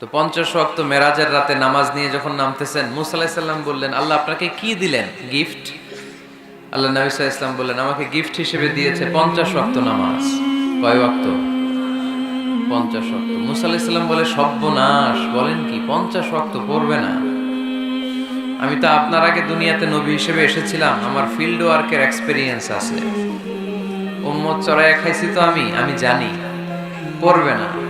তো পঞ্চাশ ওয়াক্ত মেরাজের রাতে নামাজ নিয়ে যখন নামতেছেন, মুসা আলাহিসাল্লাম বললেন, আল্লাহ আপনাকে কি দিলেন? গিফট? আল্লাহ নবী ইসলাম বললেন, আমাকে গিফট হিসেবে দিয়েছে পঞ্চাশ ওয়াক্ত নামাজ। কয় ওয়াক্ত? পঞ্চাশ ওয়াক্ত। মুসা আলাইহিস সালাম বলে, সর্বনাশ। বলেন কি, পঞ্চাশ ওয়াক্ত পড়বে না। আমি তো আপনার আগে দুনিয়াতে নবী হিসেবে এসেছিলাম, আমার ফিল্ড ওয়ার্কের এক্সপিরিয়েন্স আছে। উম্মত চড়াইয়া খাইছি তো আমি আমি জানি। পড়বে না।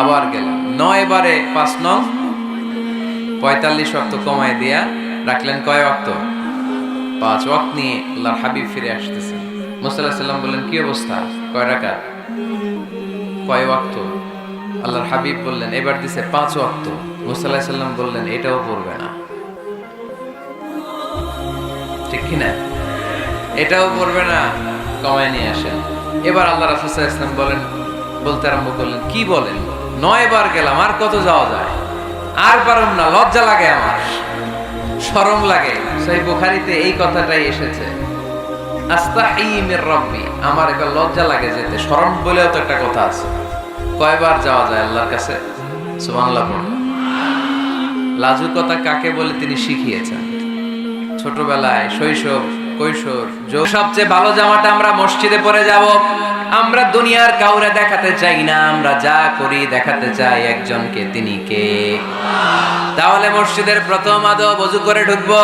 আবার গেলাম। নয় বারে পাঁচ নং, পঁয়তাল্লিশ অক্ত কমায় দিয়া রাখলেন কয় অক্ত? পাঁচ ওয়াক্ত নিয়ে আল্লাহর হাবিব ফিরে আসতেছেন মুসা আলাহিসাল্লাম বললেন, কি অবস্থা? কয় রাখা কয় ওয়াক্ত আল্লাহর হাবিব বললেন, এবার দিছে পাঁচ ওয়াক্ত মুসা আলাহিসাল্লাম বললেন, এটাও পড়বে না। ঠিক কিনা এটাও পড়বে না, কমায় নিয়ে আসেন। এবার আল্লাহ রাসুল ইসলাম বলেন, বলতে আরম্ভ করলেন, কি বলেন? নয় বার গেলাম, আর কত যাওয়া যায়? আর পারুম না, লজ্জা লাগে আমার। শরম লাগে। সেই বুখারিতে এই কথাটাই এসেছে। আস্তাহিমের রব্বি, আমার এবার লজ্জা লাগে যেতে। শরম বলেও তো একটা কথা আছে। কয়বার যাওয়া যায় আল্লাহর কাছে? সুবহানাল্লাহ পড়লাম লাজুকতা কাকে বলে তিনি শিখিয়েছেন। ছোটবেলায় শৈশব কৈশোর। সবচেয়ে ভালো জামাটা আমরা মসজিদে পরে যাব। আমরা দুনিয়ার কাউরে দেখাতে চাই না, আমরা যা করি দেখাতে চাই একজনকে, তিনি কে? তাহলে মসজিদের প্রথম আদব অজু করে ঢুকবো।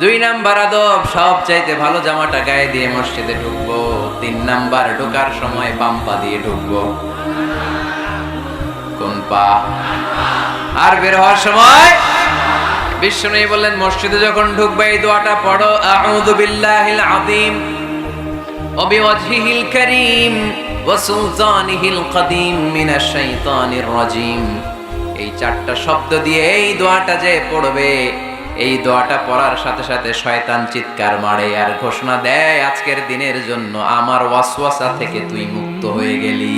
দুই নাম্বার আদব সব চাইতে ভালো জামাটা গায়ে দিয়ে মসজিদে ঢুকবো। তিন নাম্বার, ঢোকার সময় বাম পা দিয়ে ঢুকবো। কোন পা? আর বের হওয়ার সময় বিশ্বনবী বললেন, মসজিদে যখন ঢুকবে, এই দোয়াটা পড়ো, আউযু বিল্লাহিল আযীম, ওয়া বিওয়াজহিল কারীম, ওয়া সুলতানিহিল কদীম, মিনাশ শাইতানির রাজীম। এই চারটা শব্দ দিয়ে এই দোয়াটা যে পড়বে, এই দোয়াটা পড়ার সাথে সাথে শয়তান চিৎকার মারে আর ঘোষণা দেয়, আজকের দিনের জন্য আমার ওয়াসওয়াসা থেকে তুই মুক্ত হয়ে গেলি।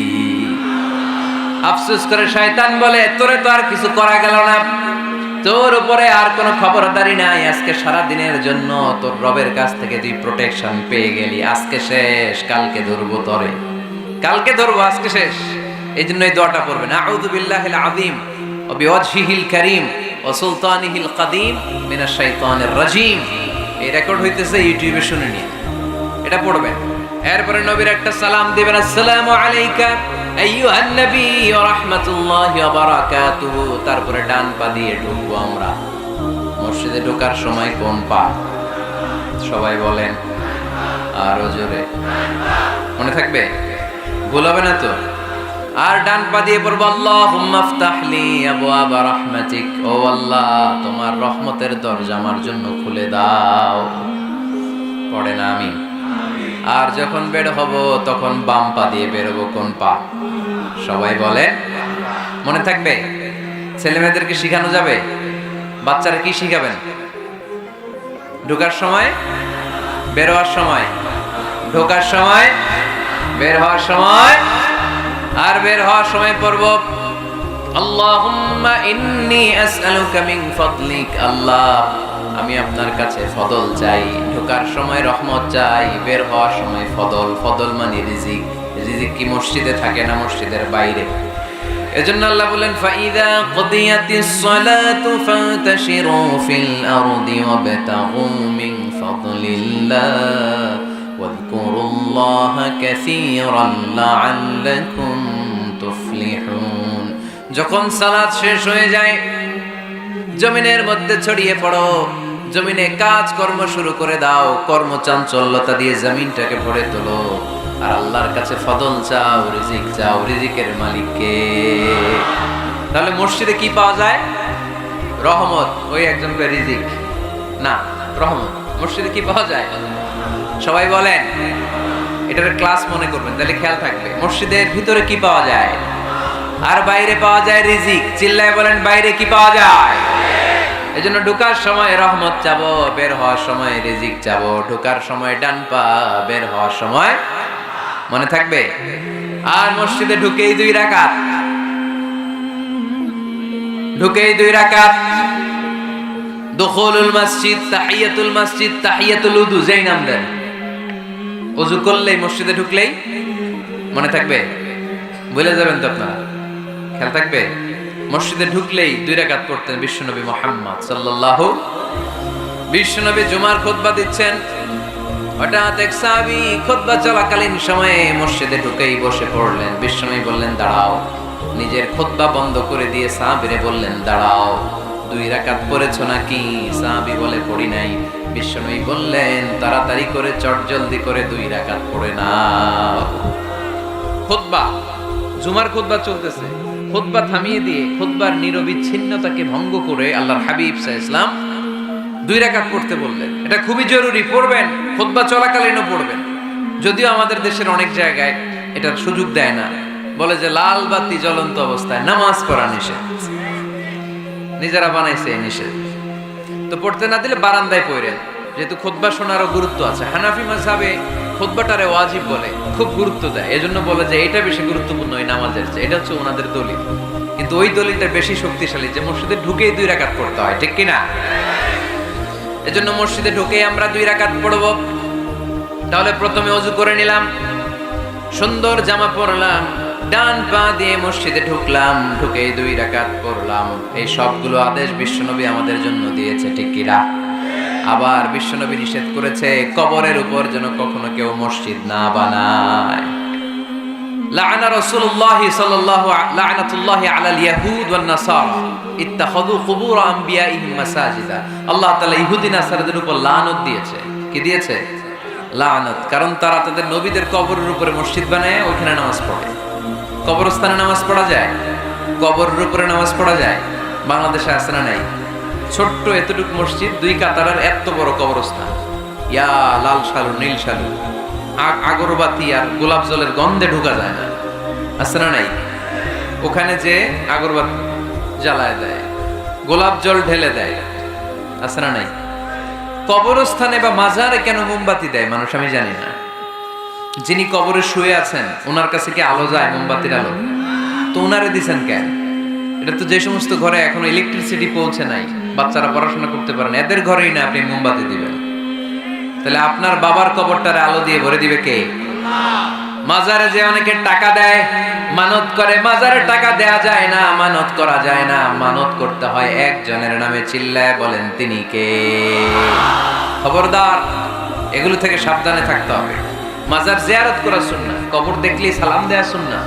আফসোস করে শয়তান বলে, তোরে তো আর কিছু করা গেল না। তোর উপরে আর কোনো খবরদারি নাই। আজকে সারা দিনের জন্য তোর রবের কাছ থেকে তুই প্রোটেকশন পেয়ে গেলি। আজকে শেষ, কালকে ধরবো তরে। কালকে ধরবো, আজকে শেষ। এই জন্য এই দোয়াটা পড়বেন। আউযু বিল্লাহিল আযীম ওয়া বিওয়াজহিল কারীম ওয়া সুলতানিহিল কাদীম মিনাশ শাইতানির রাজীম। এই রেকর্ড হইতেছে ইউটিউবে শুনে নিন এটা পড়বেন। এরপরে নবীর একটা সালাম দিবেন। আসসালামু আলাইকা। তারপরে ডান পা দিয়ে ঢুকবো আমরা। মসজিদে ঢোকার সময় কোন পা? সবাই বলেন, আরও জোরে। মনে থাকবে? ভুল হবে না তো? আর ডান পা দিয়ে পড়ব, আল্লাহুম্মা আফতাহলি আবওয়াবা রাহমাতিক। ও আল্লাহ, তোমার রহমতের দরজা আমার জন্য খুলে দাও। পড়ে না আমি? আর যখন বের হব, তখন বাম পা দিয়ে বেরোবো কোন পা? সবাই বলে, মনে থাকবে ছেলে মেয়েদেরকে শিখানো যাবে, বাচ্চারা কি শিখাবেন? ঢোকার সময়, বের হওয়ার সময়, ঢোকার সময়, বের হওয়ার সময়, আর বের হওয়ার সময় ফাদলিক, আল্লাহ, আমি আপনার কাছে ফদল চাই, ঢোকার সময় রহমত চাই, বের হওয়ার সময় ফদল ফদল মানে রিজিক। রিজিক কি মসজিদে থাকে না মসজিদের বাইরে। এজন্য আল্লাহ বলেন, ফাইদা কদিয়াতিস সালাতু ফান্তাশিরু ফিল আরদি ওয়াবতাগু মিন ফাদলিল্লাহ ওয়াযকুরুল্লাহা কাসীরান লাআল্লাকুম তুফলিহুন। যখন সালাত শেষ হয়ে যায়, জমিনের মধ্যে ছড়িয়ে পড়ো, জমিনে কাজ কর্ম শুরু করে দাও, কর্মচাঞ্চল্যতা দিয়ে জমিনটাকে ভরে তোলো। আর আল্লাহর কাছে ফদল চাও, রিজিক চাও, রিজিকের মালিককে। তাহলে মসজিদে কি পাওয়া যায়? রহমত, ওই একজন করে রিজিক। না, রহমত, মসজিদে কি পাওয়া যায়? সবাই বলেন, এটার ক্লাস মনে করবেন, তাহলে খেয়াল থাকবে। মসজিদের ভিতরে কি পাওয়া যায়? আর বাইরে পাওয়া যায় রিজিক। চিল্লায় বলেন, বাইরে কি পাওয়া যায়? এই জন্য ঢুকার সময় রহমত চাবো, বের হওয়ার সময় রিজিক চাবো। ঢুকার সময় ডান পা, বের হওয়ার সময় মনে থাকবে? আর মসজিদে ঢুকেই দুই রাকাত। ঢুকেই দুই রাকাত। দখলুল মসজিদ, তাহিয়াতুল মসজিদ, তাহিয়াতুল উদু, যেই নাম দেন। অজু করলেই, মসজিদে ঢুকলেই মনে থাকবে? বলে যাবেন তো আপনারা। খেয়াল থাকবে? মসজিদে ঢুকলেই দুই রাকাত পড়তেন বিশ্বনবী মোহাম্মদ সাল্লাল্লাহু বিশ্বনবী জুমার খুতবা দিচ্ছেন। হঠাৎ এক সাহাবী খুতবা চলাকালীন সময়ে মসজিদে ঢুকেই বসে পড়লেন। বিশ্বনবী বললেন, দাঁড়াও। নিজের খুতবা বন্ধ করে দিয়ে সাহাবীরে বললেন, দাঁড়াও, দুই রাকাত পড়েছ নাকি? সাহাবী বলে, পড়ি নাই। বিশ্বনবী বললেন, তাড়াতাড়ি করে চটজলদি করে দুই রাকাত পড়ে নাও। খুতবা জুমার খুতবা চলতেছে। খুতবা থামিয়ে দিয়ে খুতবার নিরবিচ্ছিন্নতাকে ভঙ্গ করে আল্লাহর হাবিব সাহ ইসলাম দুই রাকাত পড়তে বললেন। এটা খুবই জরুরি, পড়বেন, খুতবা চলাকালীনও পড়বেন। যদিও আমাদের দেশের অনেক জায়গায় এটার সুযোগ দেয় না। বলে যে লাল বাতি জ্বলন্ত অবস্থায় নামাজ পড়া নিষেধ। নিজেরা বানাইছে এই নিষেধ। তো পড়তে না দিলে বারান্দায় পড়েন। যেহেতু খুতবা শোনারও গুরুত্ব আছে। হানাফি মাঝাবে খুতবাটারে ওয়াজিব বলে, খুব গুরুত্ব দেয়। এজন্য বলে যে এটা বেশি গুরুত্বপূর্ণ ওই নামাজের চেয়ে। এটা হচ্ছে ওনাদের দলিল। কিন্তু ওই দলিলটা বেশি শক্তিশালী যে মসজিদে ঢুকেই দুই রাকাত পড়তে হয়, ঠিক কিনা? এজন্য মসজিদে ঢুকেই আমরা দুই রাকাত পড়ব। তাহলে প্রথমে অজু করে নিলাম। সুন্দর জামা পরলাম, ডান পা দিয়ে মসজিদে ঢুকলাম ঢুকে দুই রাকাত পড়লাম। এই সবগুলো আদেশ বিশ্বনবী আমাদের জন্য দিয়েছে, ঠিক কিনা আবার বিশ্বনবী নিষেধ করেছে, কবরের উপর যেন কখনো কেউ মসজিদ না বানায়। লাআনা রাসূলুল্লাহ সাল্লাল্লাহু লাআনাতুল্লাহি আলাল ইয়াহুদ ওয়ান নাসারা। ইত্তাখাযু কুবুর আম্বিয়াইহিম মাসাজিদা। আল্লাহ তাআলা ইহুদি নাসারাদের উপর লানত দিয়েছে। কি দিয়েছে? লানত। কারণ তারা তাদের নবীদের কবরের উপরে মসজিদ বানায়, ওইখানে নামাজ পড়ে। কবরস্থানে নামাজ পড়া যায়? কবরের উপরে নামাজ পড়া যায়? বাংলাদেশে আছে না নাই? ছোট্ট এতটুকু মসজিদ, দুই কাতারের এত বড় কবরস্থান। ইয়া লাল শালু, নীল আগ- আগরবাতি আর গোলাপ জলের গন্ধে ঢোকা যায় না। আছে না নাই? ওখানে যে আগরবাতি জ্বালায় দেয়, গোলাপ জল ঢেলে দেয়, আছে না নাই? কবরস্থানে বা মাজারে কেন মোমবাতি দেয় মানুষ আমি জানি না। যিনি কবরে শুয়ে আছেন, ওনার কাছে কি আলো যায় মোমবাতির আলো? তো ওনারে দিছেন কেন? এটা তো যে সমস্ত ঘরে এখনও ইলেকট্রিসিটি পৌঁছে নাই, বাচ্চারা পড়াশোনা করতে পারেন এদের ঘরেই না আপনি মোমবাতি দিবেন। তাহলে আপনার বাবার কবরটারে আলো দিয়ে ভরে দিবে কে? মাজারে যে অনেকে টাকা দেয়, মানত করে, মাজারে টাকা দেয়া যায় না, মানত করা যায় না, মানত করতে হয় একজনের নামে চিল্লায় বলেন, তিনি কে? খবরদার, এগুলো থেকে সাবধানে থাকতে হবে। মাজার জিয়ারত করা শুননা কবর দেখলেই সালাম দেয়া শুননা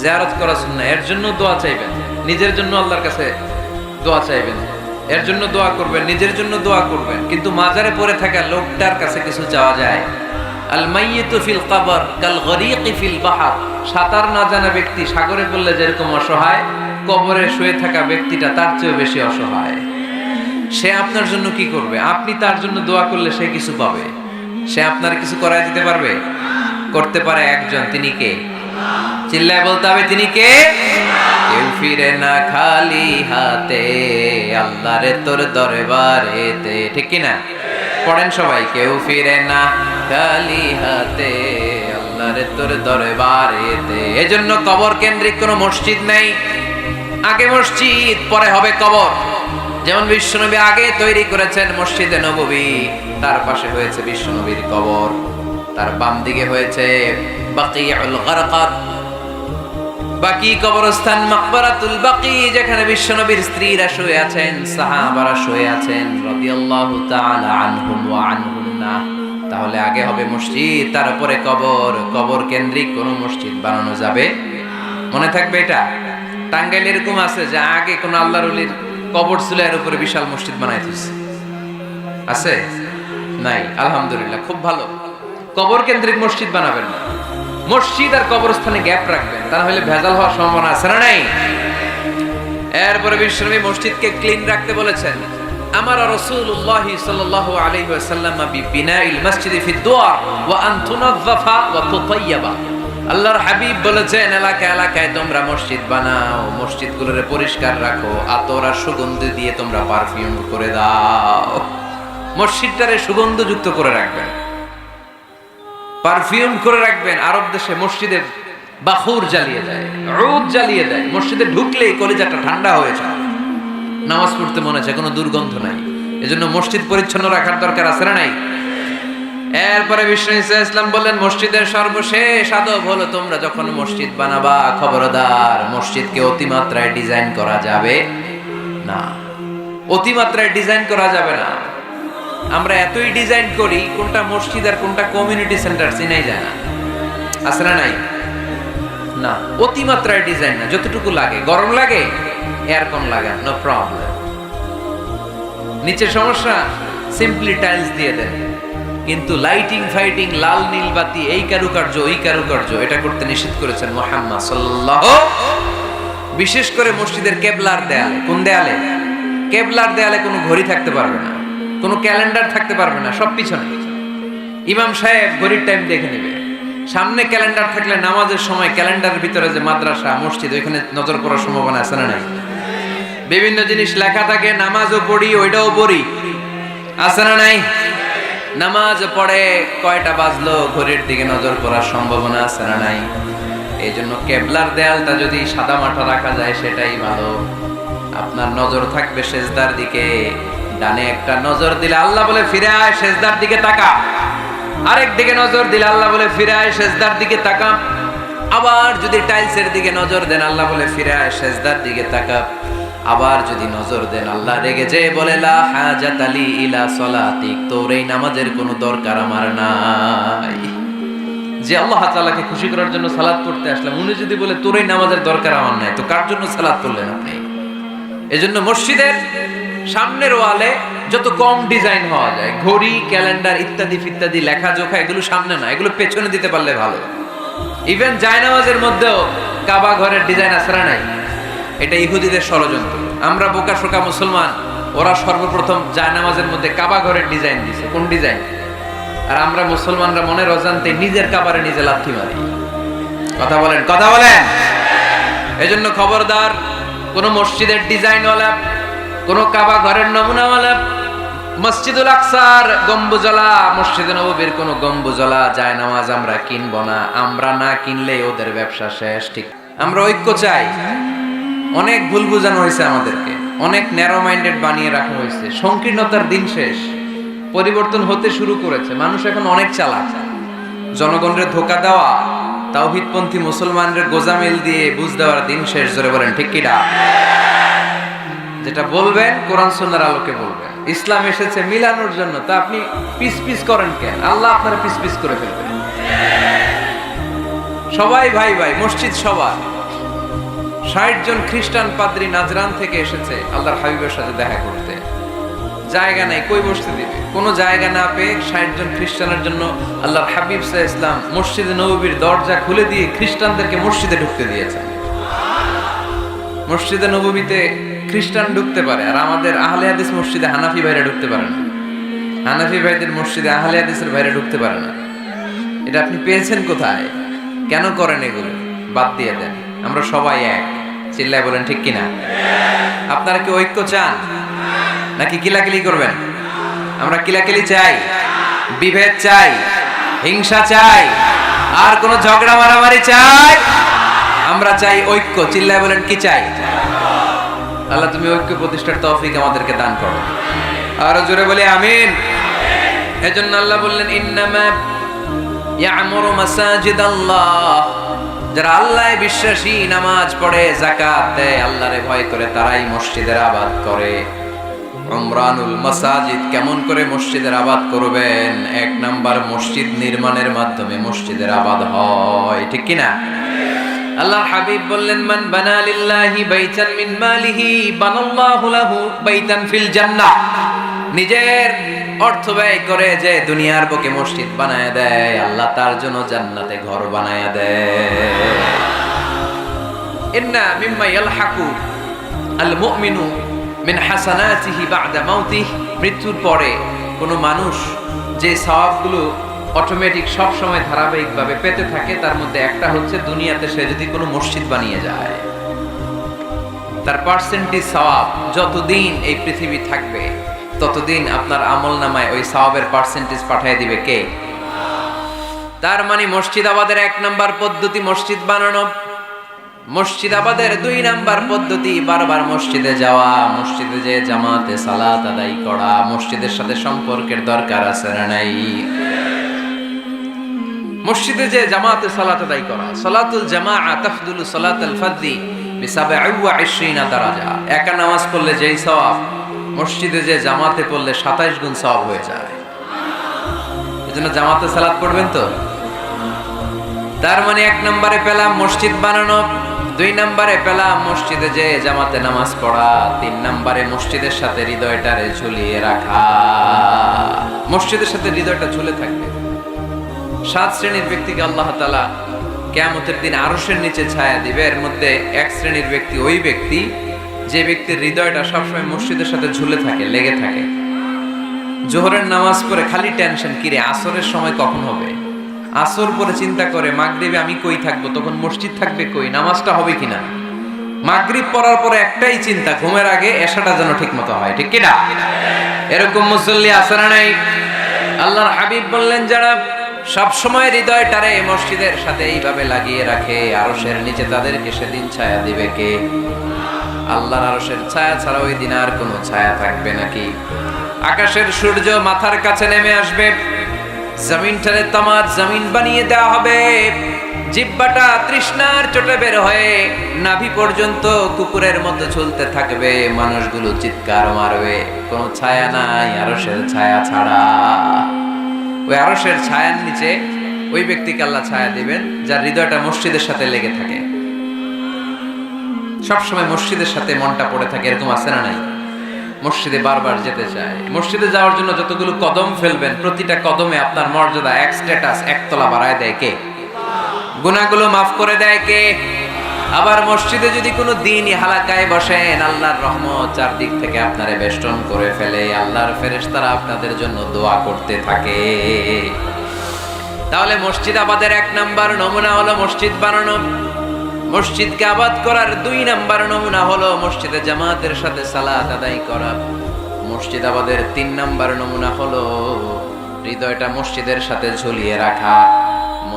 জিয়ারত করা শুননা এর জন্য দোয়া চাইবেন, নিজের জন্য আল্লাহর কাছে দোয়া চাইবেন। এর জন্য দোয়া করবেন, নিজের জন্য দোয়া করবেন। কিন্তু মাজারে পড়ে থাকা লোকটার কাছে কিছু চাওয়া যায়। আল মাইয়িতু ফিল কবর কাল গরীকি ফিল বাহার। সাঁতার না জানা ব্যক্তি সাগরে পড়লে যেরকম অসহায়, কবরে শুয়ে থাকা ব্যক্তিটা তার চেয়েও বেশি অসহায়। সে আপনার জন্য কি করবে? আপনি তার জন্য দোয়া করলে সে কিছু পাবে? সে আপনার কিছু করায় দিতে পারবে? করতে পারে একজন, তিনি কে? চিল্লায় বলতে হবে, তিনি কে? কেউ ফিরে না খালি হাতে, আল্লাহরে তোর দরবারেতে। ঠিক কি না? পড়েন সবাই, কেউ ফিরে না খালি হাতে, আল্লাহরে তোর দরবারেতে। এজন্য কবর কেন্দ্রিক কোনো মসজিদ নেই। আগে মসজিদ, পরে হবে কবর। যেমন বিশ্বনবী আগে তৈরি করেছেন মসজিদে নববী, তার পাশে হয়েছে বিশ্বনবীর কবর। তার বাম দিকে হয়েছে গারকাত। বাকি কবরস্থান মাকবারাতুল বাকি, যেখানে বিশ্বনবীর স্ত্রীরা শুয়ে আছেন, সাহাবারা শুয়ে আছেন, রাদিয়াল্লাহু তাআলা আনহুম ওয়া আনহুন্না। তাহলে আগে হবে মসজিদ, তারপরে কবর। কবর কেন্দ্রিক কোন মসজিদ বানানো যাবে মনে থাকবে এটা? টাঙ্গাইল এরকম আছে যে আগে কোন আল্লাহর ওলির কবর ছিল এর উপরে বিশাল মসজিদ বানাই দিচ্ছে আছে? নাই, আলহামদুলিল্লাহ, খুব ভালো। কবর কেন্দ্রিক মসজিদ বানাবেন না। মসজিদ আর কবরস্থানে গ্যাপ রাখবেন। তা হলে ভেজাল হওয়ার সম্ভাবনা আছে না নাই? এরপরে বিশ্বনবী মসজিদকে ক্লিন রাখতে বলেছেন, আমার রাসূলুল্লাহ সাল্লাল্লাহু আলাইহি ওয়াসাল্লাম ফি ওয়া ওয়া তুতায়্যাবা আল্লাহর হাবিব বলেছেন এলাকা এলাকায় তোমরা মসজিদ বানাও, মসজিদগুলোরে পরিষ্কার রাখো, আতর আর সুগন্ধি দিয়ে তোমরা পারফিউম করে দাও। মসজিদটারে সুগন্ধযুক্ত করে রাখবেন। পারফিউম করে রাখবেন, আরব দেশে মসজিদে বাহুর জ্বালিয়ে দেয়, রোদ জ্বালিয়ে দেয়, মসজিদে ঢুকলেই কলিজাটা ঠান্ডা হয়ে যায়। নামাজ পড়তে মনে হচ্ছে কোনো দুর্গন্ধ নাই। এজন্য মসজিদ পরিচ্ছন্ন রাখার দরকার আছে না নাই? এরপরে বিষ্ণু ইসা ইসলাম বললেন, মসজিদের সর্বশেষ আদব হলো তোমরা যখন মসজিদ বানাবা, খবরদার, মসজিদকে অতিমাত্রায় ডিজাইন করা যাবে না। অতিমাত্রায় ডিজাইন করা যাবে না। আমরা এতই ডিজাইন করি, কোনটা মসজিদ আর কোনটা কমিউনিটি সেন্টার চিনাই যায় না। আছে না নাই? না, অতিমাত্রায় ডিজাইন না, যতটুকু লাগে। গরম লাগে এয়ারকন লাগা নো প্রবলেম নিচের সমস্যা সিম্পলি টাইলস দিয়ে দেন। কিন্তু লাইটিং ফাইটিং লাল, নীল, বাতি, এই কারুকার্য, ওই কারুকার্য, এটা করতে নিষেধ করেছেন মোহাম্মদ সাল্লাল্লাহু বিশেষ করে মসজিদের কেবলার দেয়ালে। কোন দেয়ালে? কেবলার দেয়ালে কোনো ঘড়ি থাকতে পারবে না। কোনো ক্যালেন্ডার থাকতে পারবে না, সব পিছনে। ইমাম সাহেব ঘড়ির টাইম দেখে নেবে। সামনে ক্যালেন্ডার থাকলে নামাজের সময় ক্যালেন্ডারের ভিতরে যে মাদ্রাসা, মসজিদ, ওইখানে নজর করার সম্ভাবনা আছে না নাই? বিভিন্ন জিনিস লেখা থাকে, নামাজও পড়ি, ওইটাও পড়ি। আছে না নাই? নামাজ পড়ে কয়টা বাজলো, ঘড়ির দিকে নজর করার সম্ভাবনা আছে না নাই? এই জন্য কেবলার দেয়ালটা যদি সাদা মাঠা রাখা যায়, সেটাই ভালো। আপনার নজর থাকবে সেজদার দিকে। ডানে একটা নজর দিলে আল্লাহ বলে ফিরে আয় সেজদার দিকে তাকা। আরেক দিকে নজর দিলে আল্লাহ বলে ফিরে আয় সেজদার দিকে তাকা। আবার যদি টাইলসের দিকে নজর দেন, আল্লাহ বলে ফিরে আয় সেজদার দিকে তাকা। আবার যদি নজর দেন, আল্লাহ রেগে যে বলে, লা হাজাত আলী ইলা তোর এই নামাজের কোনো দরকার আমার নাই। যে আল্লাহ তাআলাকে খুশি করার জন্য সালাত পড়তে আসলাম, উনি যদি বলে, তোর এই নামাজের দরকার আমার নাই, তো কার জন্য সালাত পড়লেন আপনি? এজন্য মসজিদের সামনের ওয়ালে যত কম ডিজাইন হওয়া যায়, ঘড়ি, ক্যালেন্ডার ইত্যাদি ফিত্যাদি লেখা জোখা এগুলো সামনে না এগুলো পেছনে দিতে পারলে ভালো। ইভেন জায়নামাজের মধ্যেও কাবা ঘরের ডিজাইন আসরা নাই। এটা ইহুদিদের ষড়যন্ত্র। আমরা বোকা শোকা মুসলমান, ওরা সর্বপ্রথম জায়নামাজের মধ্যে কাবা ঘরের ডিজাইন দিছে। কোন ডিজাইন? আর আমরা মুসলমানরা মনে অজান্তে নিজের কাবারে নিজে লাথি মারি। কথা বলেন কথা বলেন। এজন্য খবরদার, কোন মসজিদের ডিজাইনওয়ালা কোন কাবা ঘরের নমুনাওয়ালা। মসজিদুল আকসার গম্বুজলা মসজিদে নববীর কোন গম্বুজলা যায় নামাজ আমরা কিনবো না, আমরা না কিনলে ওদের ব্যবসা শেষ, ঠিক? আমরা ঐক্য চাই। অনেক ভুল বোঝানো হয়েছে আমাদেরকে, অনেক ন্যারো মাইন্ডেড বানিয়ে রাখা হয়েছে, সংকীর্ণতার দিন শেষ, পরিবর্তন হতে শুরু করেছে, মানুষ এখন অনেক চালাক। জনগণের ধোকা দেওয়া, তাওহিদপন্থী মুসলমানদের গোজামিল দিয়ে বুঝ দেওয়ার দিন শেষ ধরে বলেন, ঠিক কিনা যেটা বলবেন, কোরআন সুন্নার আলোকে বলবেন। ইসলাম এসেছে মিলানোর জন্য, তা আপনি পিস পিস করেন কেন? আল্লাহ আপনার পিস পিস করে ফেলবেন। সবাই ভাই ভাই, মসজিদ সবার। ষাট জন খ্রিস্টান পাদ্রী নাজরান থেকে এসেছে, আল্লাহর হাবিবের সাথে দেখা করতে। জায়গা নাই, কই বসতে দিবে? কোনো জায়গা না পেয়ে ষাট জন খ্রিস্টানের জন্য আল্লাহর হাবিব সাহ ইসলাম মসজিদে নবীর দরজা খুলে দিয়ে খ্রিস্টানদেরকে মসজিদে ঢুকতে দিয়েছেন। মসজিদে নবীতে খ্রিস্টান ঢুকতে পারে, আর আমাদের আহলে হাদিস মসজিদে হানাফি ভাইরা ঢুকতে পারে না। হানাফি ভাইদের মসজিদে আহলে হাদিসের ভাইরা ঢুকতে পারে না। এটা আপনি পেয়েছেন কোথায়? কেন করেন এগুলো? বাদ দিয়ে দেন। আমরা সবাই এক। চিল্লায় বলেন, ঠিক কিনা? আপনারা কি ঐক্য চান? নাকি কিলাকিলি করবেন? আমরা কিলাকিলি চাই, বিভেদ চাই, হিংসা চাই, আর কোন ঝগড়া মারামারি চাই? আমরা চাই ঐক্য। চিল্লায় বলেন, কি চাই? আল্লাহ, তুমি ঐক্য প্রতিষ্ঠার তৌফিক আমাদেরকে দান করো। আরও জোরে বলে, আমিন। এজন্য আল্লাহ বললেন, ইন্নামা ইয়ামুরু মাসাজিদাল্লাহ। যারা আল্লাহ বিশ্বাসী, নামাজ পড়ে জাকাত দেয়, আল্লাহরে ভয় করে, তারাই মসজিদের আবাদ করে। উমরানুল মাসাজিদ কেমন করে মসজিদের আবাদ করবেন? এক নাম্বার মসজিদ নির্মাণের মাধ্যমে মসজিদের আবাদ হয়, ঠিক কি না আল্লাহর হাবিব বললেন, মান বানা লিল্লাহি বাইতান মিন মালিহি, বানাল্লাহু লাহু বাইতান ফিল জান্নাহ। নিজের অর্থ ব্যয় করে যে দুনিয়ার বুকে মসজিদ বানায় দেয়, আল্লাহ তার জন্য জান্নাতে ঘর বানায় দেয়। ইন্না মিম্মা ইয়ালহাকু আল মুমিনু মিন হাসানাতিহি বাদা মাউতিহ। মৃত্যুর পরে কোনো মানুষ যে সওয়াবগুলো অটোমেটিক সব সময় ধারাবাহিকভাবে পেতে থাকে, তার মধ্যে একটা হচ্ছে দুনিয়াতে সে যদি কোনো মসজিদ বানিয়ে যায়, তার পার্সেন্টেজ সওয়াব যতদিন এই পৃথিবী থাকবে, ততদিন আপনার আমল নামায় ওই সওয়াবের পার্সেন্টেজ পাঠিয়ে দিবে কে? তার মানে মসজিদাবাদের এক নাম্বার পদ্ধতি মসজিদ বানানো। মসজিদাবাদের দুই নাম্বার পদ্ধতি, বারবার মসজিদে যাওয়া, মসজিদে যে জামাতে সালাত আদায় করা, মসজিদের সাথে সম্পর্কের দরকার আছে না নাই? মসজিদে যে জামাতে সালাত আদায় করা, সালাতুল জামা তাফদুল সালাতুল ফাদ্দি বিসাবে আউয়া ইশরিনা দারাজা। একা নামাজ পড়লে যেই সওয়াব, মসজিদে যে জামাতে পড়লে 27 গুণ সওয়াব হয়ে যায়। এজন্য জামাতে সালাত পড়বেন তো? তার মানে এক নম্বরে পেলাম মসজিদ বানানো, দুই নম্বরে পেলাম মসজিদে যে জামাতে নামাজ পড়া, তিন নম্বরে মসজিদের সাথে হৃদয়টারে ঝুলিয়ে রাখা। মসজিদের সাথে হৃদয়টা ঝুলে থাকবে। সাত শ্রেণির ব্যক্তিকে আল্লাহ তালা কেয়ামতের দিন আরসের নিচে ছায়া দিবে। এর মধ্যে এক শ্রেণির ব্যক্তি ওই ব্যক্তি, যে ব্যক্তির হৃদয়টা সবসময় মসজিদের সাথে ঝুলে থাকে, লেগে থাকে। জোহরের নামাজ পড়ে খালি টেনশন, কিরে, আসরের সময় কখন হবে? আসর পরে চিন্তা করে, মাগরিবে আমি কই থাকব? তখন মসজিদ থাকবে কই? নামাজটা হবে কিনা? মাগরিব পড়ার পরে একটাই চিন্তা, ঘুমের আগে এশাটা যেন ঠিক মতো হয়। ঠিক কিনা এরকম মুসল্লি না নাই? আল্লাহর হাবিব বললেন, যারা সব সময় হৃদয়টারে মসজিদের সাথে এইভাবে লাগিয়ে রাখে, আরশের নিচে তাদেরকে সেদিন ছায়া দিবে কে? আল্লাহর আরশের ছায়া ছাড়া ওই দিন আর কোনো ছায়া থাকবে নাকি? আকাশের সূর্য মাথার কাছে নেমে আসবে, জমিনটারে তামার জমিন বানিয়ে দেওয়া হবে। জিব্বাটা তৃষ্ণার চোটে বের হয়ে নাভি পর্যন্ত কুকুরের মতো ঝুলতে থাকবে, মানুষগুলো চিৎকার মারবে, কোনো ছায়া নাই, আরশের ছায়া ছাড়া। ওই আরশের ছায়ার নিচে ওই ব্যক্তিকে আল্লাহ ছায়া দিবেন, যার হৃদয়টা মসজিদের সাথে লেগে থাকে। সবসময় মসজিদের সাথে মনটা পড়ে থাকে, এরকম আছে না নাই? মসজিদে বারবার যেতে চায়। মসজিদে যাওয়ার জন্য যতগুলো কদম ফেলবেন, প্রতিটা কদমে আপনার মর্যাদা, এক স্ট্যাটাস একতলা বাড়ায় দেয় কে? গুণাগুলো মাফ করে দেয় কে? আবার মসজিদে যদি কোনো দিনই হালাকায় বসেন, আল্লাহর রহমত চারদিক থেকে আপনারে বেষ্টন করে ফেলে। আল্লাহর ফেরেশতারা আপনাদের জন্য দোয়া করতে থাকে। তাহলে মসজিদ আবাদের এক নাম্বার নমুনা হলো মসজিদ বানানো। মসজিদকে আবাদ করার দুই নাম্বার নমুনা হলো মসজিদে জামাতের সাথে সালাত আদায় করা। মসজিদ আবাদের তিন নাম্বার নমুনা হলো হৃদয়টা মসজিদের সাথে ঝুলিয়ে রাখা।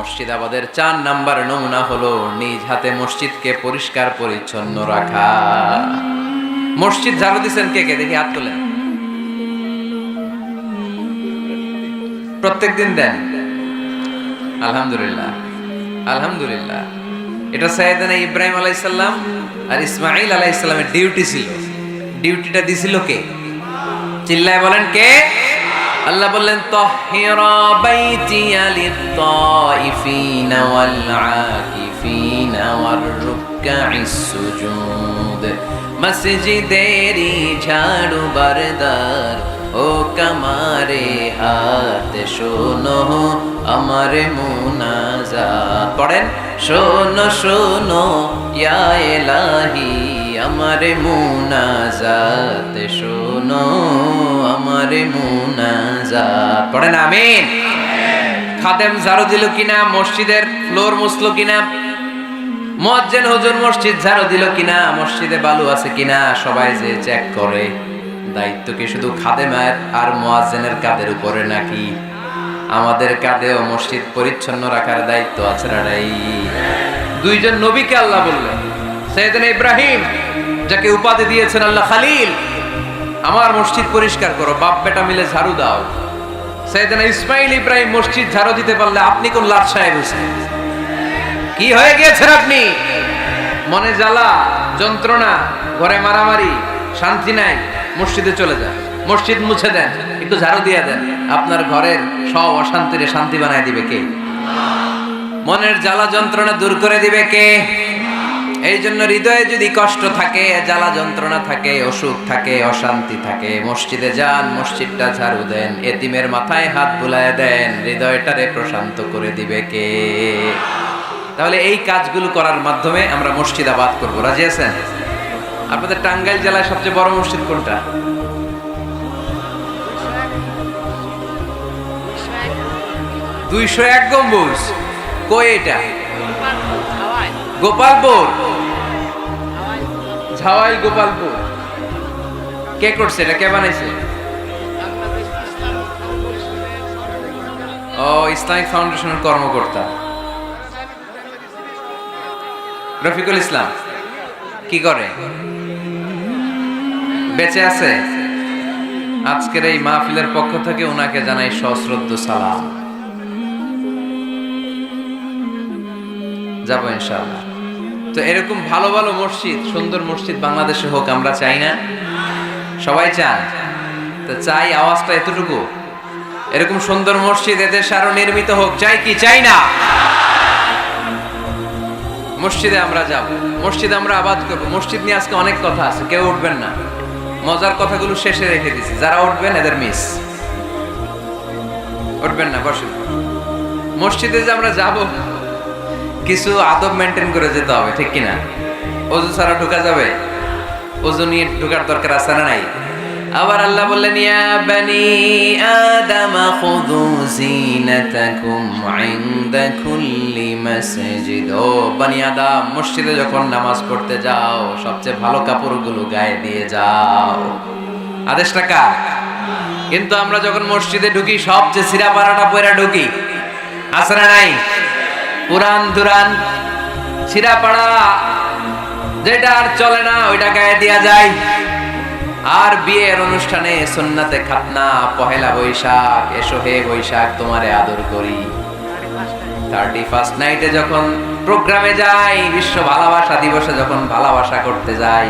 মসজিদ আবাদের চার নাম্বার নমুনা হলো নিজ হাতে মসজিদকে পরিষ্কার পরিচ্ছন্ন রাখা। মসজিদ ঝাড়ু দিছেন কে কে? দেখি হাত তোলেন। প্রত্যেক দিন। দেন আলহামদুলিল্লাহ। আলহামদুলিল্লাহ। এটা সাইয়েদানা ইব্রাহিম আলাইসাল্লাম আর ইসমাইল আলাইসাল্লামের ডিউটি ছিল। ডিউটিটা দিছিল কে? চিল্লায় বলেন কে? আল্লাহ বললেন তাহিরা বাইতিয়া লিত-তাইফিনা ওয়াল আকিফিনা ওয়ার রুকআইস সুজুদ মসজিদেরি ঝাড়ু বারদার ও কামারে হাত শোনো, আমার মুনাজাত পড়েন? শোনো শোনো, ইয়া এলাহি আমার মুনাজাত শোনো, আমার মুনাজাত পড়েন, আমিন। খাদেম ঝাড়ু দিল কিনা মসজিদের ফ্লোর মুছলো কিনা মুয়াজ্জিন হুজুর মসজিদ ঝাড়ু দিল কিনা মসজিদে বালু আছে কিনা সবাই যে চেক করে। দায়িত্ব কি শুধু খাদেমের আর মুয়াজ্জিনের কাদের উপরে নাকি আমাদের কাঁধেও মসজিদ পরিচ্ছন্ন রাখার দায়িত্ব আছে দুইজন নবীকে আল্লাহ বললেন, সৈয়দনা ইব্রাহিম, যাকে উপাধি দিয়েছেন আল্লাহ খালিল, আমার মসজিদ পরিষ্কার করো, বাপ বেটা মিলে ঝাড়ু দাও। সৈয়দনা ইসমাইল ইব্রাহিম মসজিদ ঝাড়ু দিতে পারলে আপনি কোন লাট সাহেব কি হয়ে গিয়েছেন আপনি? মনে জ্বালা, যন্ত্রণা, ঘরে মারামারি, শান্তি নাই। মসজিদে চলে যান মসজিদ মুছে দেন, একটু ঝাড়ু দিয়ে দেন। আপনার ঘরের সব অশান্তিরে শান্তি বানায় দিবে কে? মনের জ্বালা যন্ত্রণা দূর করে দিবে কে? এই জন্য হৃদয়ে যদি কষ্ট থাকে, জ্বালা যন্ত্রণা থাকে, অসুখ থাকে, অশান্তি থাকে, মসজিদে যান, মসজিদটা ঝাড়ু দেন, এতিমের মাথায় হাত বুলায় দেন, হৃদয়টারে প্রশান্ত করে দিবে কে? তাহলে এই কাজগুলো করার মাধ্যমে আমরা মসজিদ আবাদ করব। রাজি আছেন? আপনাদের টাঙ্গাইল জেলায় সবচেয়ে বড় মসজিদ কোনটা? দুইশো এক গম্বুজ। কই এটা? গোপালপুর। ঝাওয়াই গোপালপুর। কে করছে এটা? কে বানাইছে? ও, ইসলামিক ফাউন্ডেশনের কর্মকর্তা। রফিকুল ইসলাম, কি করে? বেঁচে আছে? আজকের এই মাহফিলের পক্ষ থেকে ওনাকে জানাই সশ্রদ্ধ সালাম। যাব ইনশাআল্লাহ। তো এরকম ভালো ভালো মসজিদ, সুন্দর মসজিদ বাংলাদেশে হোক, আমরা চাই না। সবাই চান? তো চাই, আওয়াজটা এতটুকু। এরকম সুন্দর মসজিদ এদের আরও নির্মিত হোক, চাই কি? চাই না। মসজিদে আমরা যাব। মসজিদে আমরা আবাদ করব। মসজিদ নিয়ে আজকে অনেক কথা আছে, কেউ উঠবেন না। মজার কথাগুলো শেষে রেখে দিছি। যারা উঠবেন, এদের মিস উঠবেন না, বসেন। মসজিদে যে আমরা যাব, কিছু আদব মেনটেন করে যেতে হবে, ঠিক কিনা? ওজু ছাড়া ঢোকা যাবে? অজু নিয়ে ঢোকার দরকার আছে না নাই? আবার আল্লাহ বললেন, ইয়া বানি আদম, খুযু জিনাতাকুম ইনদা কুল্লি মাসজিদ। ও বানি আদম, মসজিদে যখন নামাজ পড়তে যাও, সবচেয়ে ভালো কাপড়গুলো গায়ে দিয়ে যাও। আদেশটা কার? কিন্তু আমরা যখন মসজিদে ঢুকি, সবচেয়ে সিরা পাড়াটা পয়রা ঢুকি। আছে না নাই? পুরান দুরান ছিঁড়া পাড়া, যেটা আর চলে না, ওইটা গায়ে দেওয়া যায়। আর বিয়ের অনুষ্ঠানে সুন্নাতে খাতনা, পহেলা বৈশাখ, এসো হে বৈশাখ, তোমারে আদর করি। থার্টি ফার্স্ট নাইটে যখন প্রোগ্রামে যাই, বিশ্ব ভালোবাসা দিবসে যখন ভালোবাসা করতে যাই,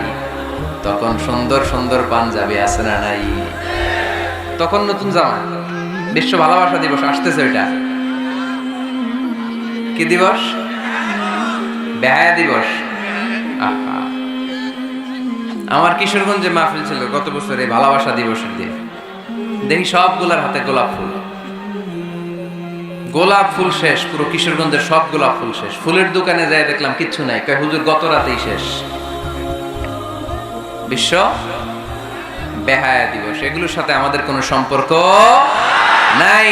তখন সুন্দর সুন্দর পাঞ্জাবি আছে না নাই? তখন নতুন জামা। বিশ্ব ভালোবাসা দিবস, আসতেছে ওইটা। কি দিবস? ব্যয় দিবস। আমার কিশোরগঞ্জে মাহফিল ছিল গত বছর এই ভালোবাসা দিবসের দিয়ে দেখি সবগুলার হাতে গোলাপ ফুল। গোলাপ ফুল শেষ, পুরো কিশোরগঞ্জের সব গোলাপ ফুল শেষ। ফুলের দোকানে যাই দেখলাম কিচ্ছু নাই, কয়, হুজুর, গত রাতেই শেষ। বিশ্ব বেহায়া দিবস, এগুলোর সাথে আমাদের কোনো সম্পর্ক নাই।